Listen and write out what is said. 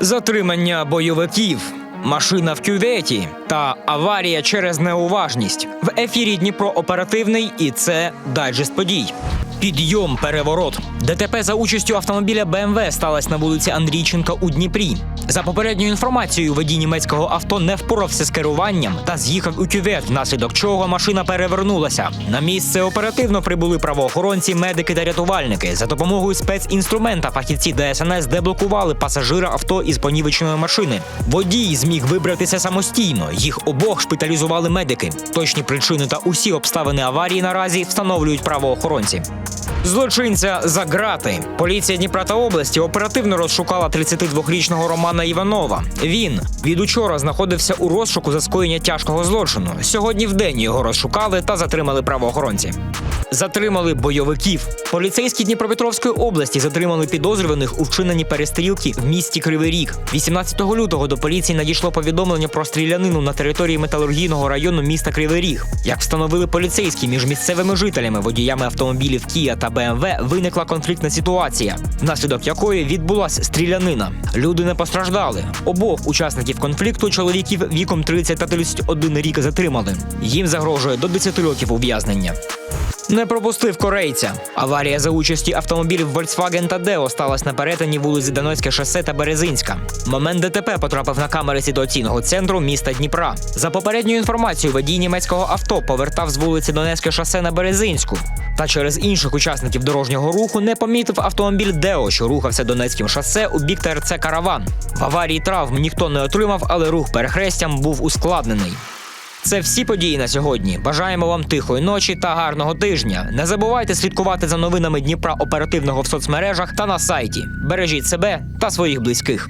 Затримання бойовиків, машина в кюветі та аварія через неуважність. В ефірі Дніпро оперативний і це дайджест подій. Підйом переворот. ДТП за участю автомобіля БМВ сталося на вулиці Андрійченка у Дніпрі. За попередньою інформацією, водій німецького авто не впорався з керуванням та з'їхав у кювет, внаслідок чого машина перевернулася. На місце оперативно прибули правоохоронці, медики та рятувальники. За допомогою спецінструмента фахівці ДСНС деблокували пасажира авто із понівеченої машини. Водій зміг вибратися самостійно. Їх обох шпиталізували медики. Точні причини та усі обставини аварії наразі встановлюють правоохоронці. Злочинця за грати. Поліція Дніпра та області оперативно розшукала 32-річного Романа Іванова. Він від учора знаходився у розшуку за скоєння тяжкого злочину. Сьогодні в день його розшукали та затримали правоохоронці. Затримали бойовиків. Поліцейські Дніпропетровської області затримали підозрюваних у вчиненні перестрілки в місті Кривий Ріг. 18 лютого до поліції надійшло повідомлення про стрілянину на території металургійного району міста Кривий Ріг. Як встановили поліцейські між місцевими жителями, водіями автомобілів Кія та БМВ, виникла конфліктна ситуація, внаслідок якої відбулася стрілянина. Люди не постраждали. Обох учасників конфлікту чоловіків віком 30 та 31 рік затримали. Їм загрожує до 10 років ув'язнення. Не пропустив корейця. Аварія за участі автомобілів Volkswagen та Deo сталася на перетині вулиці Донецьке шосе та Березинська. Момент ДТП потрапив на камери ситуаційного центру міста Дніпра. За попередньою інформацією, водій німецького авто повертав з вулиці Донецьке шосе на Березинську. Та через інших учасників дорожнього руху не помітив автомобіль Део, що рухався Донецьким шосе у бік ТРЦ Караван. В аварії травм ніхто не отримав, але рух перехрестям був ускладнений. Це всі події на сьогодні. Бажаємо вам тихої ночі та гарного тижня. Не забувайте слідкувати за новинами Дніпра оперативного в соцмережах та на сайті. Бережіть себе та своїх близьких.